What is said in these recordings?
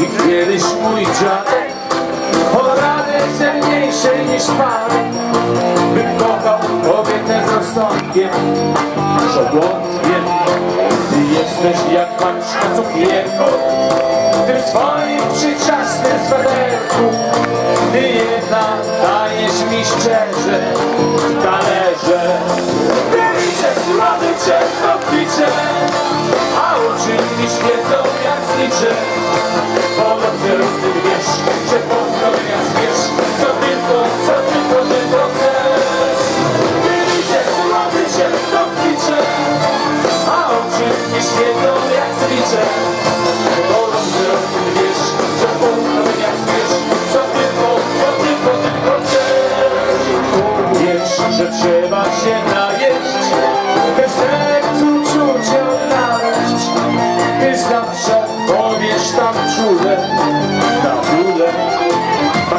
I kiedyś mój dziadek Poradę cenniejszej niż pan Bym kochał kobietę z rozsądkiem Masz Ty jesteś jak paczka cukierką W tym swoim przyczasnym sweterku Ty jedna dajesz mi szczerze Talerze. Wyliczę, słody cię, a uczynisz wiedzą jak liczę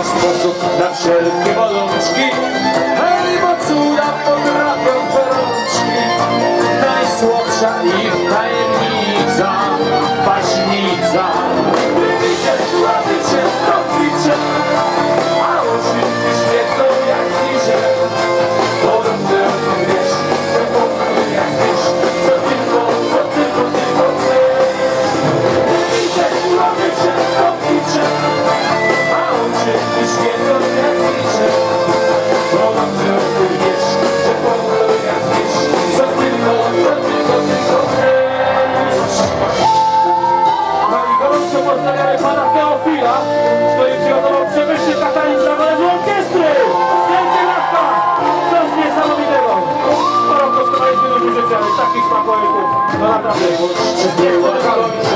Masz sposób na wszelkie bolączki. Hej, bo cuda potrafią gorączki. Najsłodsza ich Let's Deus, Deus, Deus, Deus, Deus,